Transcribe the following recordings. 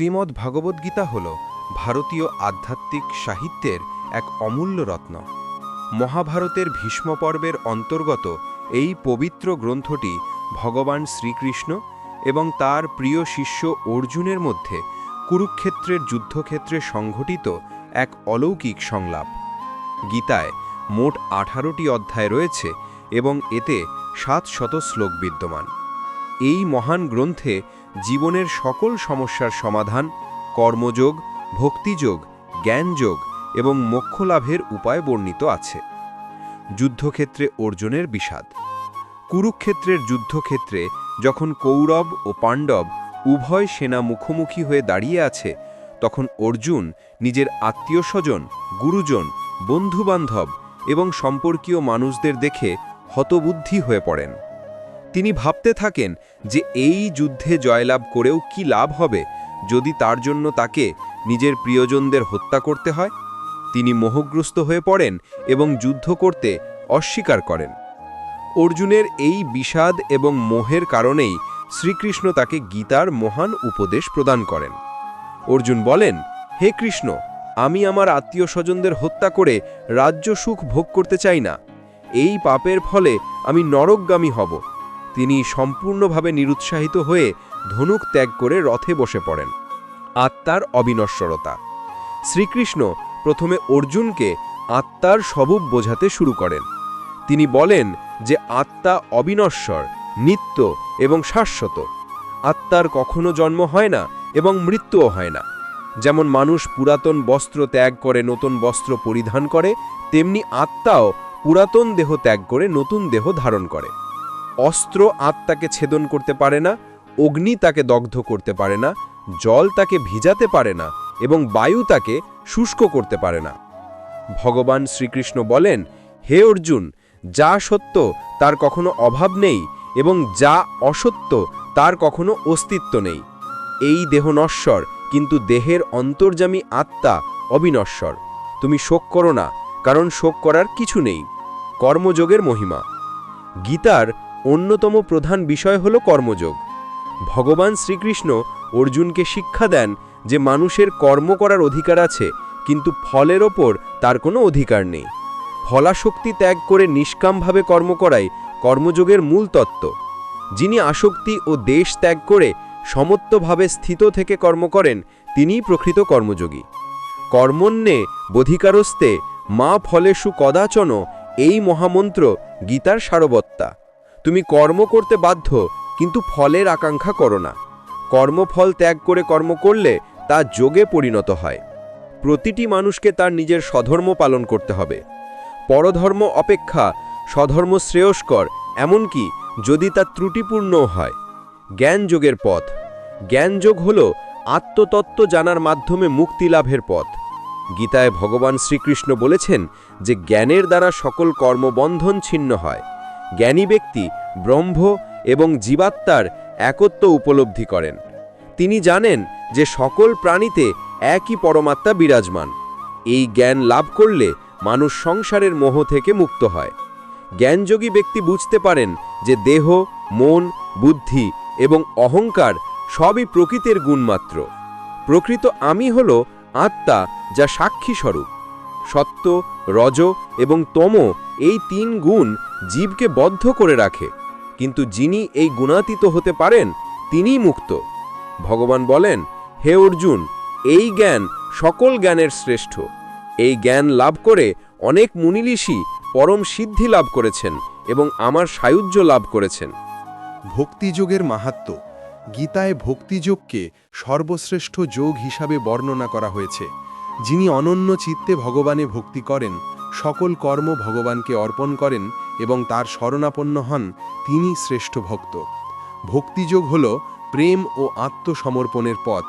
শ্রীমদ্ ভগবদ্গীতা হল ভারতীয় আধ্যাত্মিক সাহিত্যের এক অমূল্য রত্ন। মহাভারতের ভীষ্ম পর্বের অন্তর্গত এই পবিত্র গ্রন্থটি ভগবান শ্রীকৃষ্ণ এবং তার প্রিয় শিষ্য অর্জুনের মধ্যে কুরুক্ষেত্রের যুদ্ধক্ষেত্রে সংঘটিত এক অলৌকিক সংলাপ। গীতায় মোট আঠারোটি অধ্যায় রয়েছে এবং এতে সাত শত শ্লোক বিদ্যমান। এই মহান গ্রন্থে জীবনের সকল সমস্যার সমাধান, কর্মযোগ, ভক্তিযোগ, জ্ঞানযোগ এবং মোক্ষলাভের উপায় বর্ণিত আছে। যুদ্ধক্ষেত্রে অর্জুনের বিষাদ। কুরুক্ষেত্রের যুদ্ধক্ষেত্রে যখন কৌরব ও পাণ্ডব উভয় সেনা মুখোমুখি হয়ে দাঁড়িয়ে আছে, তখন অর্জুন নিজের আত্মীয় স্বজন গুরুজন, বন্ধুবান্ধব এবং সম্পর্কীয় মানুষদের দেখে হতবুদ্ধি হয়ে পড়েন। তিনি ভাবতে থাকেন যে এই যুদ্ধে জয়লাভ করেও কি লাভ হবে যদি তার জন্য তাকে নিজের প্রিয়জনদের হত্যা করতে হয়। তিনি মোহগ্রস্ত হয়ে পড়েন এবং যুদ্ধ করতে অস্বীকার করেন। অর্জুনের এই বিষাদ এবং মোহের কারণেই শ্রীকৃষ্ণ তাকে গীতার মহান উপদেশ প্রদান করেন। অর্জুন বলেন, হে কৃষ্ণ, আমি আমার আত্মীয় স্বজনদের হত্যা করে রাজ্য সুখ ভোগ করতে চাই না। এই পাপের ফলে আমি নরকগামী হব। তিনি সম্পূর্ণভাবে নিরুৎসাহিত হয়ে ধনুক ত্যাগ করে রথে বসে পড়েন। আত্মার অবিনশ্বরতা। শ্রীকৃষ্ণ প্রথমে অর্জুনকে আত্মার স্বরূপ বোঝাতে শুরু করেন। তিনি বলেন যে আত্মা অবিনশ্বর, নিত্য এবং শাশ্বত। আত্মার কখনো জন্ম হয় না এবং মৃত্যুও হয় না। যেমন মানুষ পুরাতন বস্ত্র ত্যাগ করে নতুন বস্ত্র পরিধান করে, তেমনি আত্মাও পুরাতন দেহ ত্যাগ করে নতুন দেহ ধারণ করে। অস্ত্র আত্মাকে ছেদন করতে পারে না, অগ্নি তাকে দগ্ধ করতে পারে না, জল তাকে ভিজাতে পারে না এবং বায়ু তাকে শুষ্ক করতে পারে না। ভগবান শ্রীকৃষ্ণ বলেন, হে অর্জুন, যা সত্য তার কখনো অভাব নেই এবং যা অসত্য তার কখনো অস্তিত্ব নেই। এই দেহ নশ্বর, কিন্তু দেহের অন্তর্যামী আত্মা অবিনশ্বর। তুমি শোক করো না, কারণ শোক করার কিছু নেই। কর্মযোগের মহিমা। গীতার অন্যতম প্রধান বিষয় হল কর্মযোগ। ভগবান শ্রীকৃষ্ণ অর্জুনকে শিক্ষা দেন যে মানুষের কর্ম করার অধিকার আছে, কিন্তু ফলের ওপর তার কোনো অধিকার নেই। ফলাশক্তি ত্যাগ করে নিষ্কামভাবে কর্ম করাই কর্মযোগের মূল তত্ত্ব। যিনি আসক্তি ও দেশ ত্যাগ করে সমত্বভাবে স্থিত থেকে কর্ম করেন, তিনিই প্রকৃত কর্মযোগী। কর্মণ্যে বোধিকারস্তে মা ফলেষু কদাচন এই মহামন্ত্র গীতার সারবত্তা। তুমি কর্ম করতে বাধ্য, কিন্তু ফলের আকাঙ্ক্ষা করো না। কর্মফল ত্যাগ করে কর্ম করলে তা যোগে পরিণত হয়। প্রতিটি মানুষকে তার নিজের স্বধর্ম পালন করতে হবে। পরধর্ম অপেক্ষা, স্বধর্ম শ্রেয়স্কর, এমনকি যদি তা ত্রুটিপূর্ণও হয়। জ্ঞানযোগের পথ। জ্ঞানযোগ হল আত্মতত্ত্ব জানার মাধ্যমে মুক্তি লাভের পথ। গীতায় ভগবান শ্রীকৃষ্ণ বলেছেন যে জ্ঞানের দ্বারা সকল কর্মবন্ধন ছিন্ন হয়। জ্ঞানী ব্যক্তি, ব্রহ্ম এবং জীবাত্মার একত্ব উপলব্ধি করেন। তিনি জানেন যে সকল প্রাণীতে একই পরমাত্মা বিরাজমান। এই জ্ঞান লাভ করলে মানুষ সংসারের মোহ থেকে মুক্ত হয়। জ্ঞানযোগী ব্যক্তি বুঝতে পারেন যে দেহ, মন, বুদ্ধি এবং অহংকার সবই প্রকৃতির গুণমাত্র। প্রকৃত আমি হল আত্মা যা সাক্ষী স্বরূপ। সত্য রজ এবং তম এই তিন গুণ জীবকে বদ্ধ করে রাখে। কিন্তু যিনি এই গুণাতীত হতে পারেন, তিনিই মুক্ত। ভগবান বলেন, হে অর্জুন, এই জ্ঞান সকল জ্ঞানের শ্রেষ্ঠ। এই জ্ঞান লাভ করে অনেক মুনিলিষী পরম সিদ্ধি লাভ করেছেন এবং আমার সায়ুজ্য লাভ করেছেন। ভক্তিযোগের মাহাত্ম গীতায় ভক্তিযোগকে সর্বশ্রেষ্ঠ যোগ হিসাবে বর্ণনা করা হয়েছে। যিনি অনন্য চিত্তে ভগবানে ভক্তি করেন, সকল কর্ম ভগবানকে অর্পণ করেন এবং তার শরণাপন্ন হন, তিনি শ্রেষ্ঠ ভক্ত। ভক্তিযোগ হল প্রেম ও আত্মসমর্পণের পথ।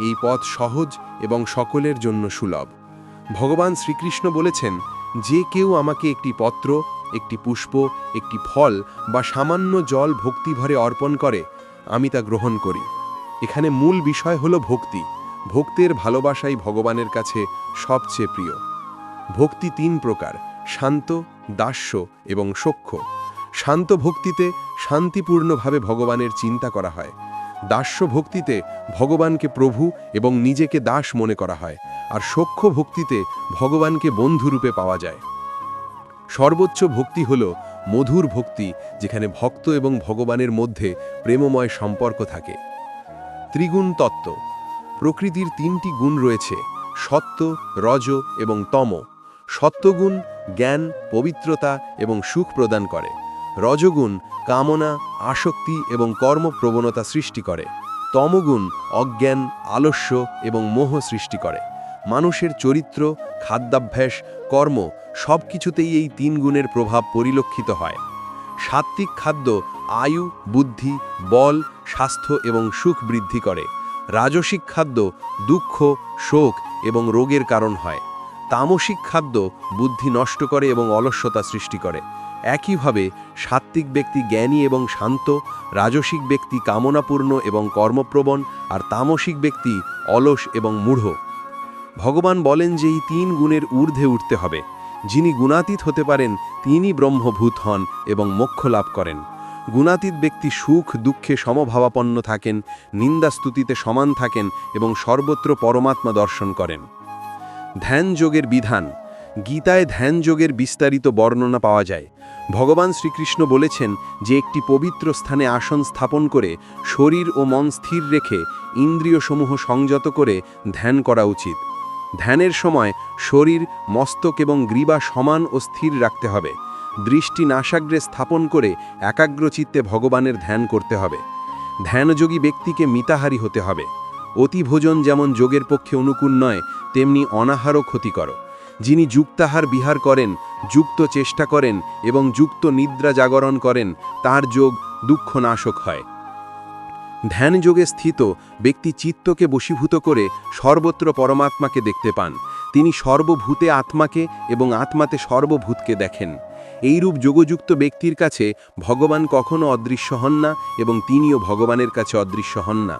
এই পথ সহজ এবং সকলের জন্য সুলভ। ভগবান শ্রীকৃষ্ণ বলেছেন, যে কেউ আমাকে একটি পত্র, একটি পুষ্প, একটি ফল বা সামান্য জল ভক্তিভরে অর্পণ করে, আমি তা গ্রহণ করি। এখানে মূল বিষয় হল ভক্তি। ভক্তের ভালোবাসাই ভগবানের কাছে সবচেয়ে প্রিয়। ভক্তি তিন প্রকার, শান্ত, দাস্য এবং সক্ষ। শান্ত ভক্তিতে শান্তিপূর্ণভাবে ভগবানের চিন্তা করা হয়। দাস্য ভক্তিতে ভগবানকে প্রভু এবং নিজেকে দাস মনে করা হয় আর সখ্য ভক্তিতে ভগবানকে বন্ধুরূপে পাওয়া যায়। সর্বোচ্চ ভক্তি হল মধুর ভক্তি, যেখানে ভক্ত এবং ভগবানের মধ্যে প্রেমময় সম্পর্ক থাকে। ত্রিগুণ তত্ত্ব প্রকৃতির তিনটি গুণ রয়েছে, সত্য, রজ এবং তম। সত্যগুণ জ্ঞান, পবিত্রতা এবং সুখ প্রদান করে। রজগুণ কামনা, আসক্তি এবং কর্মপ্রবণতা সৃষ্টি করে। তমগুণ অজ্ঞান, আলস্য এবং মোহ সৃষ্টি করে। মানুষের চরিত্র, খাদ্যাভ্যাস, কর্ম সব কিছুতেই এই তিন গুণের প্রভাব পরিলক্ষিত হয়। সাত্ত্বিক খাদ্য আয়ু, বুদ্ধি, বল, স্বাস্থ্য এবং সুখ বৃদ্ধি করে। রাজসিক খাদ্য দুঃখ, শোক এবং রোগের কারণ হয়। তামসিক খাদ্য বুদ্ধি নষ্ট করে এবং অলস্যতা সৃষ্টি করে। একইভাবে সাত্ত্বিক ব্যক্তি জ্ঞানী এবং শান্ত, রাজসিক ব্যক্তি কামনাপূর্ণ এবং কর্মপ্রবণ, আর তামসিক ব্যক্তি অলস এবং মূঢ়। ভগবান বলেন যে এই তিন গুণের ঊর্ধ্বে উঠতে হবে। যিনি গুণাতীত হতে পারেন তিনি ব্রহ্মভূত হন এবং মোক্ষ লাভ করেন। গুণাতীত ব্যক্তি সুখ, দুঃখে সমভাবাপন্ন থাকেন, নিন্দাস্তুতিতে সমান থাকেন এবং সর্বত্র পরমাত্মা দর্শন করেন। ধ্যান যোগের বিধান, গীতায় ধ্যান যোগের বিস্তারিত বর্ণনা পাওয়া যায়। ভগবান শ্রীকৃষ্ণ বলেছেন যে একটি পবিত্র স্থানে আসন স্থাপন করে শরীর ও মন স্থির রেখে ইন্দ্রিয়সমূহ সংযত করে ধ্যান করা উচিত। ধ্যানের সময় শরীর, মস্তক এবং গ্রীবা সমান ও স্থির রাখতে হবে। দৃষ্টি নাসাগ্রে স্থাপন করে একাগ্রচিত্তে ভগবানের ধ্যান করতে হবে। ধ্যানযোগী ব্যক্তিকে মিতাহারী হতে হবে। অতিভোজন যেমন যোগের পক্ষে অনুকূল নয়, তেমনি অনাহারও ক্ষতিকর। যিনি যুক্তাহার বিহার করেন, যুক্ত চেষ্টা করেন এবং যুক্ত নিদ্রা জাগরণ করেন, তার যোগ দুঃখনাশক হয়। ধ্যান যোগে স্থিত ব্যক্তি চিত্তকে বশীভূত করে সর্বত্র পরমাত্মাকে দেখতে পান। তিনি সর্বভূতে আত্মাকে এবং আত্মাতে সর্বভূতকে দেখেন। এইরূপ যোগযুক্ত ব্যক্তির কাছে ভগবান কখনো অদৃশ্য হন না এবং তিনিও ভগবানের কাছে অদৃশ্য হন না।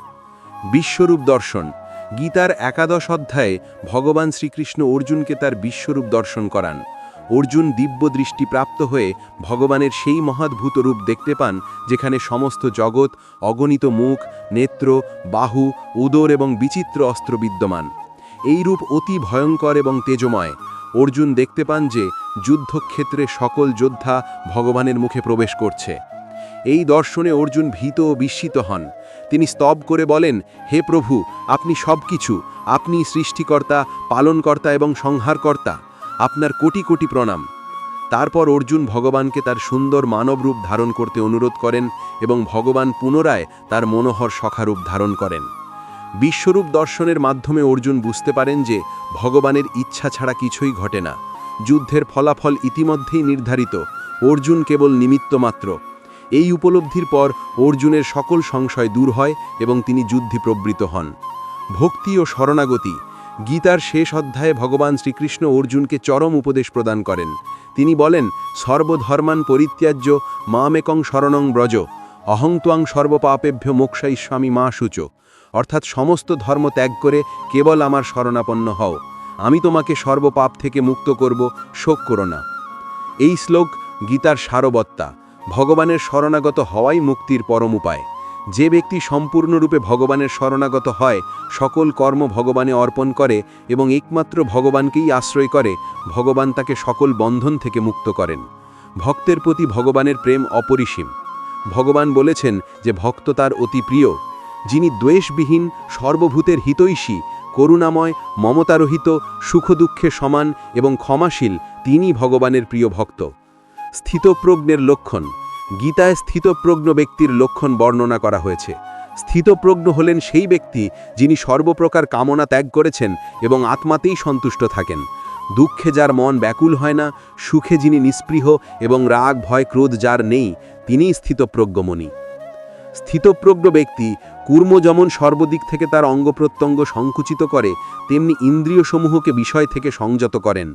বিশ্বরূপ দর্শন। গীতার একাদশ অধ্যায়ে ভগবান শ্রীকৃষ্ণ অর্জুনকে তার বিশ্বরূপ দর্শন করান। অর্জুন দিব্য দৃষ্টি প্রাপ্ত হয়ে ভগবানের সেই মহাদ্ভূত রূপ দেখতে পান, যেখানে সমস্ত জগৎ, অগণিত মুখ, নেত্র, বাহু, উদর এবং বিচিত্র অস্ত্র বিদ্যমান। এই রূপ অতি ভয়ঙ্কর এবং তেজময়। অর্জুন দেখতে পান যে যুদ্ধক্ষেত্রে সকল যোদ্ধা ভগবানের মুখে প্রবেশ করছে। এই দর্শনে অর্জুন ভীত ও বিস্মিত হন। তিনি স্তব করে বলেন, হে প্রভু, আপনি সব কিছু আপনি সৃষ্টিকর্তা, পালনকর্তা এবং সংহারকর্তা, আপনার কোটি কোটি প্রণাম। তারপর অর্জুন ভগবানকে তার সুন্দর মানবরূপ ধারণ করতে অনুরোধ করেন এবং ভগবান পুনরায় তার মনোহর সখারূপ ধারণ করেন। বিশ্বরূপ দর্শনের মাধ্যমে অর্জুন বুঝতে পারেন যে ভগবানের ইচ্ছা ছাড়া কিছুই ঘটে না। যুদ্ধের ফলাফল ইতিমধ্যেই নির্ধারিত, অর্জুন কেবল নিমিত্ত মাত্র। এই উপলব্ধির পর অর্জুনের সকল সংশয় দূর হয় এবং তিনি যুদ্ধে প্রবৃত হন। ভক্তি ও শরণাগতি। গীতার শেষ অধ্যায়ে ভগবান শ্রীকৃষ্ণ অর্জুনকে চরম উপদেশ প্রদান করেন। তিনি বলেন, সর্বধর্মান পরিত্যাজ্য মামেকং শরণং ব্রজ। অহং ত্বাং সর্বপাপেভ্য মোক্ষাইস্বামী মা সূচ। অর্থাৎ সমস্ত ধর্ম ত্যাগ করে কেবল আমার শরণাপন্ন হও। আমি তোমাকে সর্বপাপ থেকে মুক্ত করব, শোক করো না। এই শ্লোক গীতার সারবত্তা, ভগবানের শরণাগত হওয়াই মুক্তির পরম উপায়। যে ব্যক্তি সম্পূর্ণরূপে ভগবানের শরণাগত হয়, সকল কর্ম ভগবানে অর্পণ করে এবং একমাত্র ভগবানকেই আশ্রয় করে, ভগবান তাকে সকল বন্ধন থেকে মুক্ত করেন। ভক্তের প্রতি ভগবানের প্রেম অপরিসীম। ভগবান বলেছেন যে ভক্ত তার অতি প্রিয় যিনি দ্বেষবিহীন, সর্বভূতের হিতৈষী, করুণাময়, মমতারহিত সুখ দুঃখে সমান এবং ক্ষমাশীল তিনি ভগবানের প্রিয় ভক্ত। স্থিতপ্রজ্ঞের লক্ষণ। গীতায় স্থিতপ্রজ্ঞ ব্যক্তির লক্ষণ বর্ণনা করা হয়েছে। স্থিতপ্রজ্ঞ হলেন সেই ব্যক্তি যিনি সর্বপ্রকার কামনা ত্যাগ করেছেন এবং আত্মাতেই সন্তুষ্ট থাকেন। দুঃখে যার মন ব্যাকুল হয় না, সুখে যিনি নিস্পৃহ এবং রাগ, ভয়, ক্রোধ যার নেই, তিনিই স্থিতপ্রজ্ঞমণি। স্থিতপ্রজ্ঞ ব্যক্তি কুর্ম যেমন সর্বদিক থেকে তার অঙ্গপ্রত্যঙ্গ সংকুচিত করে, তেমনি ইন্দ্রিয়সমূহকে বিষয় থেকে সংযত করেন।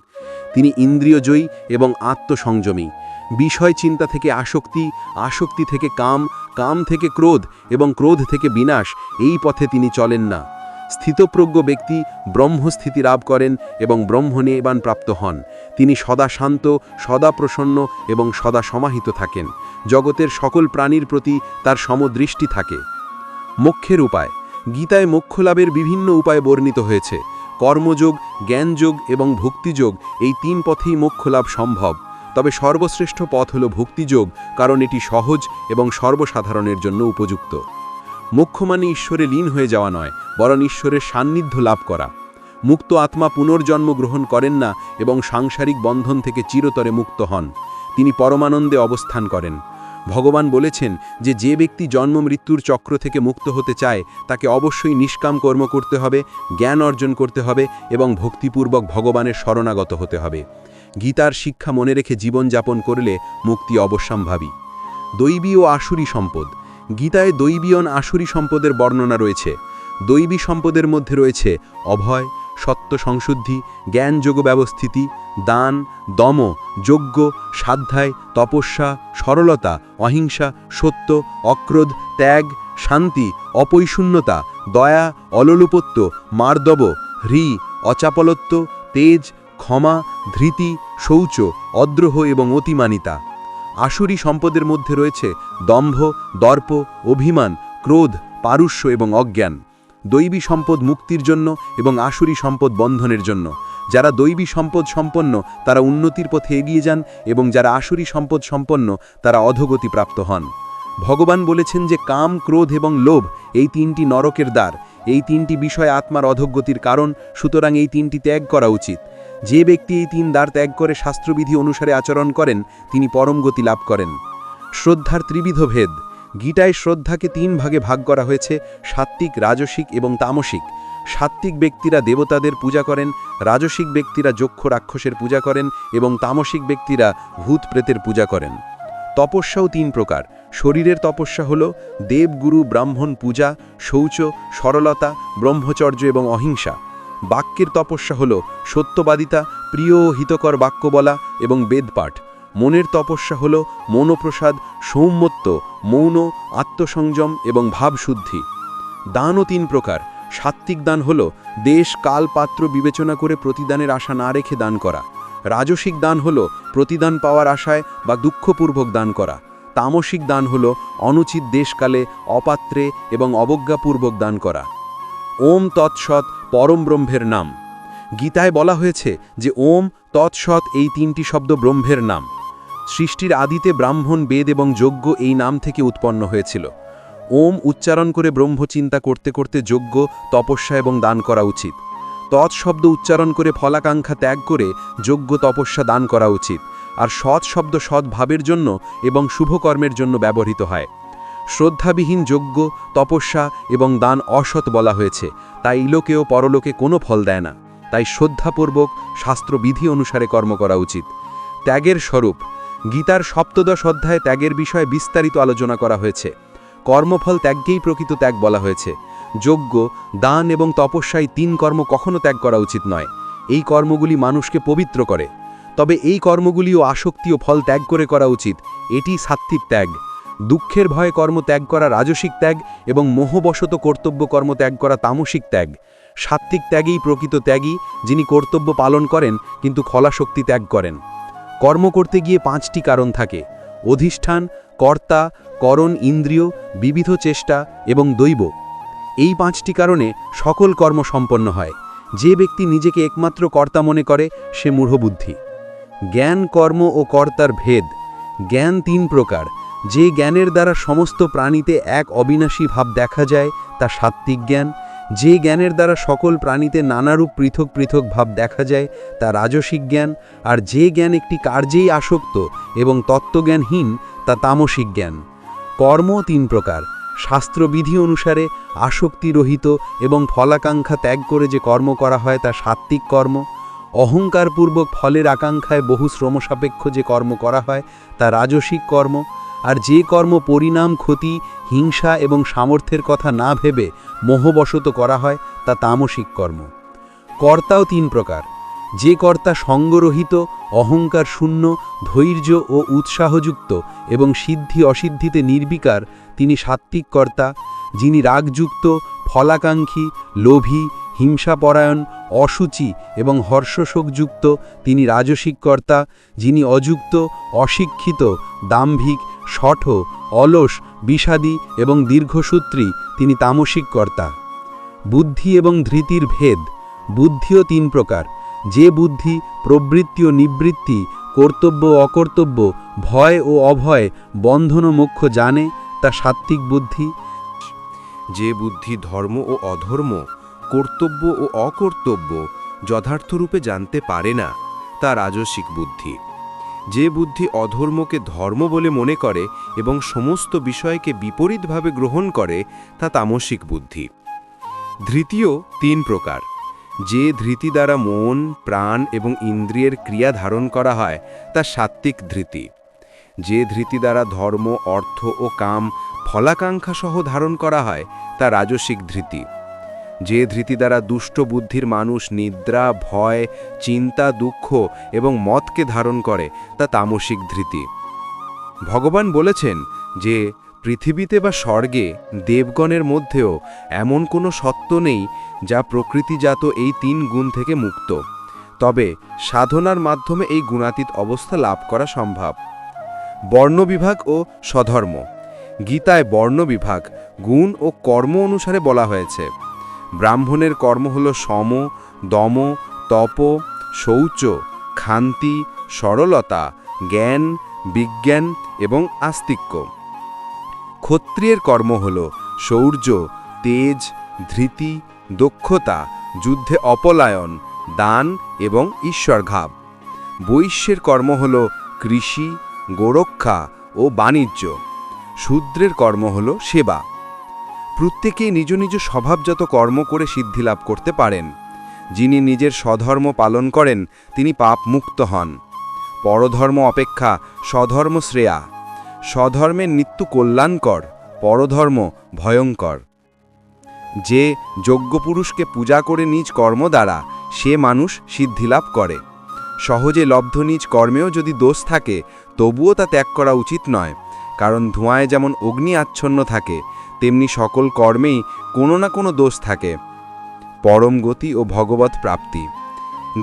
তিনি ইন্দ্রিয়জয়ী এবং আত্মসংযমী। বিষয় চিন্তা থেকে আসক্তি আসক্তি থেকে কাম কাম থেকে ক্রোধ এবং ক্রোধ থেকে বিনাশ, এই পথে তিনি চলেন না। স্থিতপ্রজ্ঞ ব্যক্তি ব্রহ্মস্থিতি লাভ করেন এবং ব্রহ্ম নির্বাণ প্রাপ্ত হন। তিনি সদা শান্ত, সদা প্রসন্ন এবং সদা সমাহিত থাকেন। জগতের সকল প্রাণীর প্রতি তার সমদৃষ্টি থাকে। মোক্ষের উপায়। গীতায় মোক্ষ লাভের বিভিন্ন উপায় বর্ণিত হয়েছে। কর্মযোগ, জ্ঞানযোগ এবং ভক্তিযোগ এই তিন পথেই মোক্ষ লাভ সম্ভব। তবে সর্বশ্রেষ্ঠ পথ হল ভক্তিযোগ, কারণ এটি সহজ এবং সর্বসাধারণের জন্য উপযুক্ত। মোক্ষ মানে ঈশ্বরে লীন হয়ে যাওয়া নয়, বরং ঈশ্বরের সান্নিধ্য লাভ করা। মুক্ত আত্মা পুনর্জন্ম গ্রহণ করেন না এবং সাংসারিক বন্ধন থেকে চিরতরে মুক্ত হন। তিনি পরমানন্দে অবস্থান করেন। ভগবান বলেছেন যে যে ব্যক্তি জন্ম মৃত্যুর চক্র থেকে মুক্ত হতে চায়, তাকে অবশ্যই নিষ্কাম কর্ম করতে হবে, জ্ঞান অর্জন করতে হবে এবং ভক্তিপূর্বক ভগবানের শরণাগত হতে হবে। গীতার শিক্ষা মনে রেখে জীবনযাপন করলে মুক্তি অবশ্যম্ভাবী। দৈবী ও আসুরি সম্পদ। গীতায় দৈবীয়ন আসুরি সম্পদের বর্ণনা রয়েছে। দৈবী সম্পদের মধ্যে রয়েছে অভয় সত্য সংশুদ্ধি জ্ঞানযোগ ব্যবস্থিতি দান, দম, যজ্ঞ, সাধ্যায়, তপস্যা, সরলতা, অহিংসা, সত্য, অক্রোধ, ত্যাগ, শান্তি, অপৈশূন্যতা, দয়া অললুপত্য মার্দব, হ্রি, অচাপলত্ব, তেজ, ক্ষমা, ধৃতি, শৌচ, অদ্রোহ এবং অতিমানিতা। আসুরি সম্পদের মধ্যে রয়েছে দম্ভ, দর্প, অভিমান, ক্রোধ, পারুষ্য এবং অজ্ঞান। দৈবী সম্পদ মুক্তির জন্য এবং আসুরি সম্পদ বন্ধনের জন্য। যারা দৈবী সম্পদ সম্পন্ন, তারা উন্নতির পথে এগিয়ে যান এবং যারা আসুরি সম্পদ সম্পন্ন, তারা অধগতি প্রাপ্ত হন। ভগবান বলেছেন যে কাম, ক্রোধ এবং লোভ, এই তিনটি নরকের দ্বার। এই তিনটি বিষয় আত্মার অধোগতির কারণ, সুতরাং এই তিনটি ত্যাগ করা উচিত। যে ব্যক্তি এই তিন দ্বার ত্যাগ করে শাস্ত্রবিধি অনুসারে আচরণ করেন, তিনি পরম গতি লাভ করেন। শ্রদ্ধার ত্রিবিধ ভেদ। গীতায় শ্রদ্ধাকে তিন ভাগে ভাগ করা হয়েছে, সাত্ত্বিক, রাজসিক এবং তামসিক। সাত্ত্বিক ব্যক্তিরা দেবতাদের পূজা করেন, রাজসিক ব্যক্তিরা যক্ষ রাক্ষসের পূজা করেন এবং তামসিক ব্যক্তিরা ভূত প্রেতের পূজা করেন। তপস্যাও তিন প্রকার। শরীরের তপস্যা হল দেবগুরু ব্রাহ্মণ পূজা, শৌচ, সরলতা, ব্রহ্মচর্য এবং অহিংসা। বাক্যের তপস্যা হল সত্যবাদিতা, প্রিয় হিতকর বাক্য বলা এবং বেদপাঠ। মনের তপস্যা হল মনোপ্রসাদ, সৌম্যত্ব, মৌন, আত্মসংযম এবং ভাবশুদ্ধি। দানও তিন প্রকার। সাত্ত্বিক দান হল দেশ, কাল, পাত্র বিবেচনা করে প্রতিদানের আশা না রেখে দান করা। রাজসিক দান হল প্রতিদান পাওয়ার আশায় বা দুঃখপূর্বক দান করা। তামসিক দান হল অনুচিত দেশকালে অপাত্রে এবং অবজ্ঞাপূর্বক দান করা। ওম তৎসৎ পরম ব্রহ্মের নাম। গীতায় বলা হয়েছে যে ওম তৎসৎ এই তিনটি শব্দ ব্রহ্মের নাম। সৃষ্টির আদিতে ব্রাহ্মণ, বেদ এবং যজ্ঞ এই নাম থেকে উৎপন্ন হয়েছিল। ওম উচ্চারণ করে ব্রহ্ম চিন্তা করতে করতে যজ্ঞ, তপস্যা এবং দান করা উচিত। তৎ শব্দ উচ্চারণ করে ফলাকাঙ্ক্ষা ত্যাগ করে যজ্ঞ, তপস্যা, দান করা উচিত। আর সৎ শব্দ সৎভাবের জন্য এবং শুভকর্মের জন্য ব্যবহৃত হয়। শ্রদ্ধাবিহীন যজ্ঞ, তপস্যা এবং দান অসৎ বলা হয়েছে। তাই ইলোকেও পরলোকে কোনো ফল দেয় না। তাই শ্রদ্ধাপূর্বক শাস্ত্রবিধি অনুসারে কর্ম করা উচিত। ত্যাগের স্বরূপ গীতার সপ্তদশ অধ্যায়ে ত্যাগের বিষয়ে বিস্তারিত আলোচনা করা হয়েছে। কর্মফল ত্যাগকেই প্রকৃত ত্যাগ বলা হয়েছে। যজ্ঞ, দান এবং তপস্যায় তিন কর্ম কখনো ত্যাগ করা উচিত নয়। এই কর্মগুলি মানুষকে পবিত্র করে। তবে এই কর্মগুলিও আসক্তি ও ফল ত্যাগ করে করা উচিত। এটি সাত্ত্বিক ত্যাগ। দুঃখের ভয়ে কর্ম ত্যাগ করা রাজসিক ত্যাগ এবং মোহবশত কর্তব্য কর্ম ত্যাগ করা তামসিক ত্যাগ। সাত্ত্বিক ত্যাগেই প্রকৃত ত্যাগী যিনি কর্তব্য পালন করেন কিন্তু খলাশক্তি ত্যাগ করেন। কর্ম করতে গিয়ে পাঁচটি কারণ থাকে। অধিষ্ঠান, কর্তা, করণ ইন্দ্রিয়, বিবিধ চেষ্টা এবং দৈব। এই পাঁচটি কারণে সকল কর্ম সম্পন্ন হয়। যে ব্যক্তি নিজেকে একমাত্র কর্তা মনে করে, সে মূঢ়বুদ্ধি। জ্ঞান, কর্ম ও কর্তার ভেদ। জ্ঞান তিন প্রকার। যে জ্ঞানের দ্বারা সমস্ত প্রাণীতে এক অবিনাশী ভাব দেখা যায়, তা সাত্ত্বিক জ্ঞান। যে জ্ঞানের দ্বারা সকল প্রাণীতে নানারূপ পৃথক পৃথক ভাব দেখা যায়, তা রাজসিক জ্ঞান, আর যে জ্ঞান একটি কার্যেই আসক্ত এবং তত্ত্বজ্ঞানহীন, তা তামসিক জ্ঞান। কর্ম তিন প্রকার, শাস্ত্রবিধি অনুসারে আসক্তিরহিত এবং ফলাকাঙ্ক্ষা ত্যাগ করে যে কর্ম করা হয়, তা সাত্ত্বিক কর্ম। অহংকারপূর্বক ফলের আকাঙ্ক্ষায় বহু শ্রমসাপেক্ষ যে কর্ম করা হয়, তা রাজসিক কর্ম। আর যে কর্ম পরিণাম, ক্ষতি, হিংসা এবং সামর্থ্যের কথা না ভেবে মোহবশত করা হয়, তা তামসিক কর্ম। কর্তাও তিন প্রকার। যে কর্তা সঙ্গরহিত, অহংকার শূন্য, ধৈর্য ও উৎসাহযুক্ত এবং সিদ্ধি অসিদ্ধিতে নির্বিকার, তিনি সাত্ত্বিক কর্তা, যিনি রাগযুক্ত, ফলাকাঙ্ক্ষী, লোভী, হিংসাপরায়ণ, অসুচি এবং হর্ষশোকযুক্ত, তিনি রাজসিক কর্তা, যিনি অযুক্ত, অশিক্ষিত, দাম্ভিক শঠ, অলস, বিষাদী এবং দীর্ঘসূত্রী তিনি তামসিক কর্তা। বুদ্ধি এবং ধৃতির ভেদ, বুদ্ধিও তিন প্রকার। যে বুদ্ধি প্রবৃত্তি ও নিবৃত্তি, কর্তব্য অকর্তব্য, ভয় ও অভয়, বন্ধন ও মোক্ষ জানে, তা সাত্ত্বিক বুদ্ধি। যে বুদ্ধি ধর্ম ও অধর্ম, কর্তব্য ও অকর্তব্য যথার্থরূপে জানতে পারে না, তা রাজসিক বুদ্ধি। যে বুদ্ধি অধর্মকে ধর্ম বলে মনে করে এবং সমস্ত বিষয়কে বিপরীতভাবে গ্রহণ করে, তা তামসিক বুদ্ধি। ধৃতীয় তিন প্রকার। যে ধৃতি দ্বারা মন, প্রাণ এবং ইন্দ্রিয়ের ক্রিয়া ধারণ করা হয়, তা সাত্ত্বিক ধৃতি। যে ধৃতি দ্বারা ধর্ম, অর্থ ও কাম ফলাকাঙ্ক্ষা সহ ধারণ করা হয়, তা রাজসিক ধৃতি। যে ধৃতি দ্বারা দুষ্ট বুদ্ধির মানুষ নিদ্রা, ভয়, চিন্তা, দুঃখ এবং মতকে ধারণ করে, তা তামসিক ধৃতি। ভগবান বলেছেন যে, পৃথিবীতে বা স্বর্গে, দেবগণের মধ্যেও এমন কোনো সত্য নেই যা প্রকৃতিজাত এই তিন গুণ থেকে মুক্ত। তবে সাধনার মাধ্যমে এই গুণাতীত অবস্থা লাভ করা সম্ভব। বর্ণবিভাগ ও স্বধর্ম। গীতায় বর্ণবিভাগ গুণ ও কর্ম অনুসারে বলা হয়েছে। ব্রাহ্মণের কর্ম হল সম, দম, তপ, শৌচ, খান্তি, সরলতা, জ্ঞান, বিজ্ঞান এবং আস্তিক্য। ক্ষত্রিয়ের কর্ম হল শৌর্য, তেজ, ধৃতি, দক্ষতা, যুদ্ধে অপলায়ন, দান এবং ঈশ্বরঘাব। বৈশ্যের কর্ম হল কৃষি, গোরক্ষা ও বাণিজ্য। শূদ্রের কর্ম হল সেবা। প্রত্যেকেই নিজ নিজ স্বভাবজাত কর্ম করে সিদ্ধি লাভ করতে পারেন। যিনি নিজের স্বধর্ম পালন করেন, তিনি পাপ মুক্ত হন। পরধর্ম অপেক্ষা স্বধর্ম শ্রেয়া। স্বধর্মের নিত্য কল্যাণকর, পরধর্ম ভয়ঙ্কর। যে যোগ্য পুরুষকে পূজা করে নিজ কর্ম দ্বারা, সে মানুষ সিদ্ধিলাভ করে। সহজে লব্ধ নিজ কর্মেও যদি দোষ থাকে, তবুও তা ত্যাগ করা উচিত নয়, কারণ ধোঁয়ায় যেমন অগ্নি আচ্ছন্ন থাকে তেমনি সকল কর্মেই কোনো না কোনো দোষ থাকে। পরম গতি ও ভগবত প্রাপ্তি।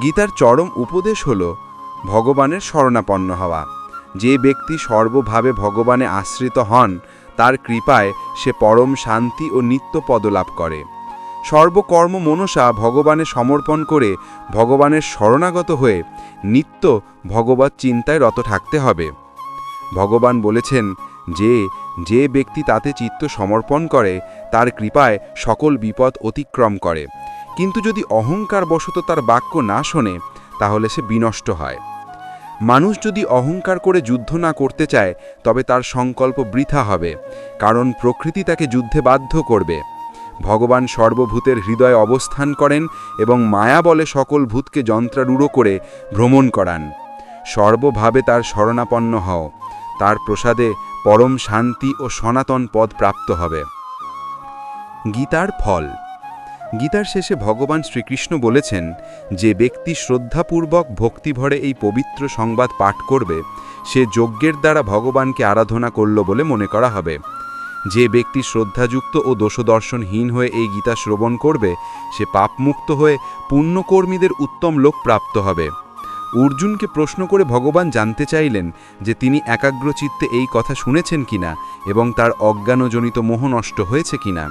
গীতার চরম উপদেশ হল ভগবানের শরণাপন্ন হওয়া। যে ব্যক্তি সর্বভাবে ভগবানে আশ্রিত হন, তার কৃপায় সে পরম শান্তি ও নিত্য পদলাভ করে। সর্বকর্ম মনসা ভগবানে সমর্পণ করে ভগবানের শরণাগত হয়ে নিত্য ভগবত চিন্তায় রত থাকতে হবে। ভগবান বলেছেন যে যে ব্যক্তি তাতে চিত্ত সমর্পণ করে, তার কৃপায় সকল বিপদ অতিক্রম করে। কিন্তু যদি অহংকার বশত তার বাক্য না শোনে, তাহলে সে বিনষ্ট হয়। মানুষ যদি অহংকার করে যুদ্ধ না করতে চায়, তবে তার সংকল্প বৃথা হবে, কারণ প্রকৃতি তাকে যুদ্ধে বাধ্য করবে। ভগবান সর্বভূতের হৃদয়ে অবস্থান করেন এবং মায়া বলে সকল ভূতকে যন্ত্রারূঢ় করে ভ্রমণ করান। সর্বভাবে তার শরণাপন্ন হও। তার প্রসাদে পরম শান্তি ও সনাতন পদ প্রাপ্ত হবে। গীতার ফল। গীতার শেষে ভগবান শ্রীকৃষ্ণ বলেছেন যে ব্যক্তি শ্রদ্ধাপূর্বক ভক্তিভরে এই পবিত্র সংবাদ পাঠ করবে, সে যজ্ঞের দ্বারা ভগবানকে আরাধনা করল বলে মনে করা হবে। যে ব্যক্তি শ্রদ্ধাযুক্ত ও দোষদর্শনহীন হয়ে এই গীতা শ্রবণ করবে, সে পাপমুক্ত হয়ে পুণ্যকর্মীদের উত্তম লোক প্রাপ্ত হবে। অর্জুনকে প্রশ্ন করে ভগবান জানতে চাইলেন যে তিনি একাগ্রচিত্তে এই কথা শুনেছেন কিনা এবং তার অজ্ঞানজনিত মোহ নষ্ট হয়েছে কিনা।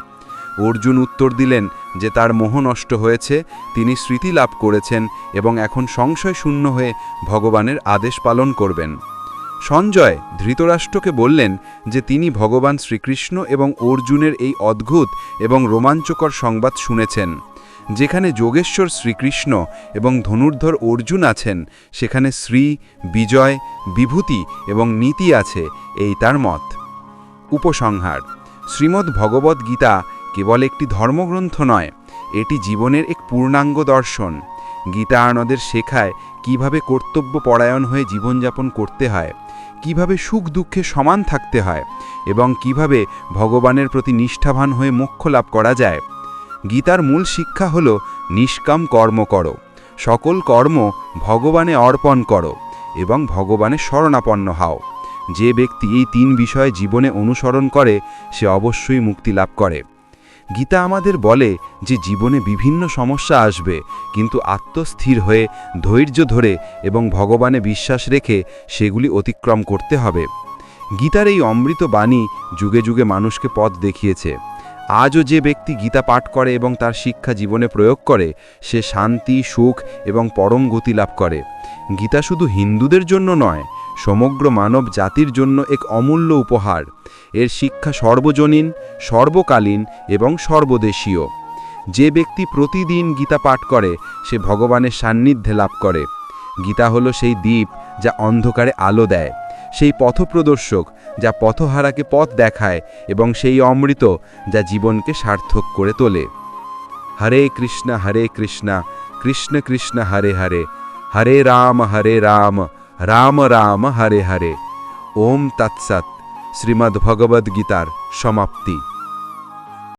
অর্জুন উত্তর দিলেন যে তার মোহ নষ্ট হয়েছে, তিনি স্মৃতি লাভ করেছেন এবং এখন সংশয় শূন্য হয়ে ভগবানের আদেশ পালন করবেন। সঞ্জয় ধৃতরাষ্ট্রকে বললেন যে তিনি ভগবান শ্রীকৃষ্ণ এবং অর্জুনের এই অদ্ভুত এবং রোমাঞ্চকর সংবাদ শুনেছেন। যেখানে যোগেশ্বর শ্রীকৃষ্ণ এবং ধনুর্ধর অর্জুন আছেন, সেখানে শ্রী, বিজয়, বিভূতি এবং নীতি আছে, এই তার মত। উপসংহার, শ্রীমদ্ ভগবদ্ গীতা কেবল একটি ধর্মগ্রন্থ নয়, এটি জীবনের এক পূর্ণাঙ্গ দর্শন। গীতা আনদের শেখায় কীভাবে কর্তব্য পরায়ণ হয়ে জীবনযাপন করতে হয়, কীভাবে সুখ দুঃখে সমান থাকতে হয় এবং কীভাবে ভগবানের প্রতি নিষ্ঠাবান হয়ে মোক্ষ লাভ করা যায় গীতার মূল শিক্ষা হল, নিষ্কাম কর্ম করো। সকল কর্ম ভগবানে অর্পণ করো এবং ভগবানের শরণাপন্ন হও। যে ব্যক্তি এই তিন বিষয়ে জীবনে অনুসরণ করে, সে অবশ্যই মুক্তি লাভ করে। গীতা আমাদের বলে যে জীবনে বিভিন্ন সমস্যা আসবে, কিন্তু আত্মস্থির হয়ে, ধৈর্য ধরে এবং ভগবানে বিশ্বাস রেখে সেগুলি অতিক্রম করতে হবে। গীতার এই অমৃত বাণী যুগে যুগে মানুষকে পথ দেখিয়েছে। আজও যে ব্যক্তি গীতা পাঠ করে এবং তার শিক্ষা জীবনে প্রয়োগ করে, সে শান্তি, সুখ এবং পরম গতি লাভ করে। গীতা শুধু হিন্দুদের জন্য নয়, সমগ্র মানব জাতির জন্য এক অমূল্য উপহার। এর শিক্ষা সর্বজনীন, সর্বকালীন এবং সর্বদেশীয়। যে ব্যক্তি প্রতিদিন গীতা পাঠ করে, সে ভগবানের সান্নিধ্যে লাভ করে। গীতা হলো সেই দ্বীপ যা অন্ধকারে আলো দেয়। সেই পথপ্রদর্শক যা পথহারাকে পথ দেখায় এবং সেই অমৃত যা জীবনকে সার্থক করে তোলে। হরে কৃষ্ণ হরে কৃষ্ণ কৃষ্ণ কৃষ্ণ, হরে হরে। হরে রাম হরে রাম রাম রাম, হরে হরে। ওম তৎসৎ। শ্রীমদ্ভগবদ্গীতার সমাপ্তি।